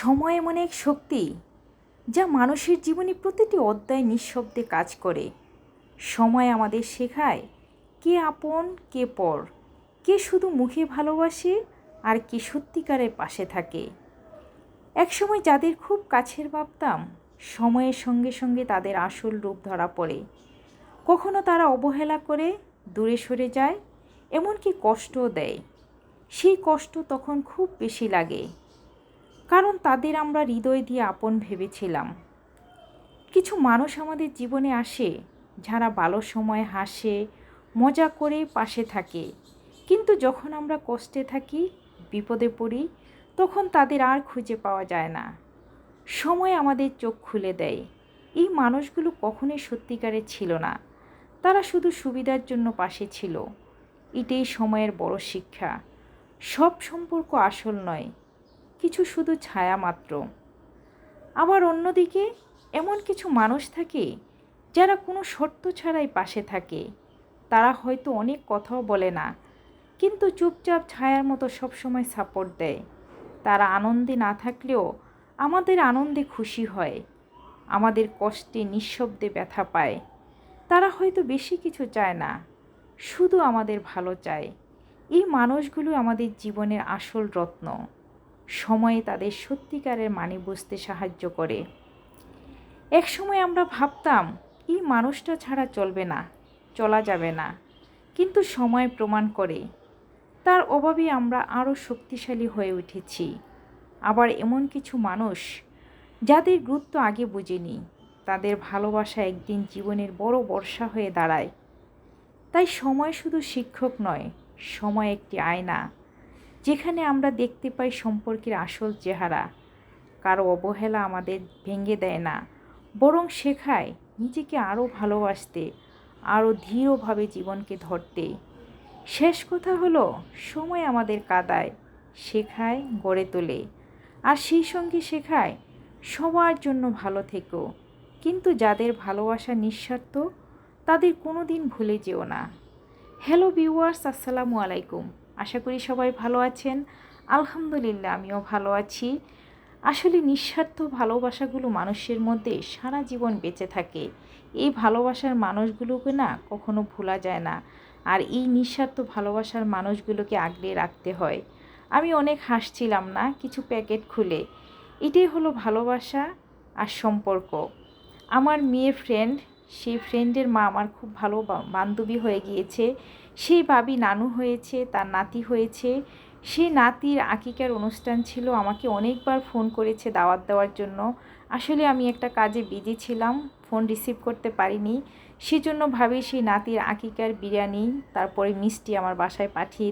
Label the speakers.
Speaker 1: সময় এমন এক শক্তি যা মানুষের জীবনে প্রতিটি অধ্যায় নিঃশব্দে কাজ করে। সময় আমাদের শেখায় কে আপন, কে পর, কে শুধু মুখে ভালোবাসে আর কে সত্যিকারের পাশে থাকে। একসময় যাদের খুব কাছের ভাবতাম, সময়ের সঙ্গে সঙ্গে তাদের আসল রূপ ধরা পড়ে। কখনো তারা অবহেলা করে, দূরে সরে যায়, এমনকি কষ্টও দেয়। সেই কষ্ট তখন খুব বেশি লাগে। কারণ তাদের আমরা হৃদয় দিয়ে আপন ভেবেছিলাম। কিছু মানুষ আমাদের জীবনে আসে, যারা ভালো সময় হাসে, মজা করে পাশে থাকে। কিন্তু যখন আমরা কষ্টে থাকি, বিপদে পড়ি, তখন তাদের আর খুঁজে পাওয়া যায় না। সময় আমাদের চোখ খুলে দেয়। এই মানুষগুলো কখনোই সত্যিকারের ছিল না। তারা শুধু সুবিধার জন্য পাশে ছিল। এটাই সময়ের বড় শিক্ষা। সব সম্পর্ক আসল নয় কিছু শুধু ছায়া মাত্র। আবার অন্যদিকে এমন কিছু মানুষ থাকে যারা কোনো শর্ত ছাড়াই পাশে থাকে। তারা হয়তো অনেক কথাও বলে না, কিন্তু চুপচাপ ছায়ার মতো সবসময় সাপোর্ট দেয়। তারা আনন্দে না থাকলেও আমাদের আনন্দে খুশি হয়, আমাদের কষ্টে নিঃশব্দে ব্যথা পায়। তারা হয়তো বেশি কিছু চায় না, শুধু আমাদের ভালো চায়। এই মানুষগুলো আমাদের জীবনের আসল রত্ন। সময়ে তাদের সত্যিকারের মানে বুঝতে সাহায্য করে। এক সময় আমরা ভাবতাম, এই মানুষটা ছাড়া চলবে না, চলা যাবে না। কিন্তু সময় প্রমাণ করে, তার অভাবে আমরা আরও শক্তিশালী হয়ে উঠেছি। আবার এমন কিছু মানুষ, যাদের গুরুত্ব আগে বুঝিনি, তাদের ভালোবাসা একদিন জীবনের বড় বর্ষা হয়ে দাঁড়ায়। তাই সময় শুধু শিক্ষক নয়, সময় একটি আয়না। যেখানে আমরা দেখতে পাই সম্পর্কের আসল চেহারা, কারও অবহেলা আমাদের ভেঙে দেয় না, বরং শেখায় নিজেকে আরও ভালোবাসতে, আরও ধীরভাবে জীবনকে ধরতে। শেষ কথা হলো, সময় আমাদের কাদায়, শেখায় গড়ে তোলে। আর সেই সঙ্গে শেখায়, সবার জন্য ভালো থেকো। কিন্তু যাদের ভালোবাসা নিঃস্বার্থ, তাদের কোনো দিন ভুলে যেও না। হ্যালো ভিউয়ার্স আসসালামু আলাইকুম। আশা করি সবাই ভালো আছেন। আলহামদুলিল্লাহ, আমিও ভালো আছি। আসলে নিঃস্বার্থ ভালোবাসাগুলো মানুষের মধ্যে সারা জীবন বেঁচে থাকে। এই ভালোবাসার মানুষগুলোকে না কখনো ভোলা যায় না। আর এই নিঃস্বার্থ ভালোবাসার মানুষগুলোকে আগলে রাখতে হয়। আমি অনেক হাসছিলাম না, কিছু প্যাকেট খুলে। এটাই হলো ভালোবাসা আর সম্পর্ক। আমার মেয়ে ফ্রেন্ড সেই ফ্রেন্ডের মা আমার খুব ভালো বান্ধবী হয়ে গিয়েছে। সেই ভাবি নানু হয়েছে, তার নাতি হয়েছে। সেই নাতির আকিকার অনুষ্ঠান ছিল, আমাকে অনেকবার ফোন করেছে দাওয়াত দেওয়ার জন্য। আসলে আমি একটা কাজে বিজি ছিলাম ফোন রিসিভ করতে পারিনি। সেজন্য ভাবি সেই নাতির আকিকার বিরিয়ানি, তারপরে মিষ্টি আমার বাসায় পাঠিয়ে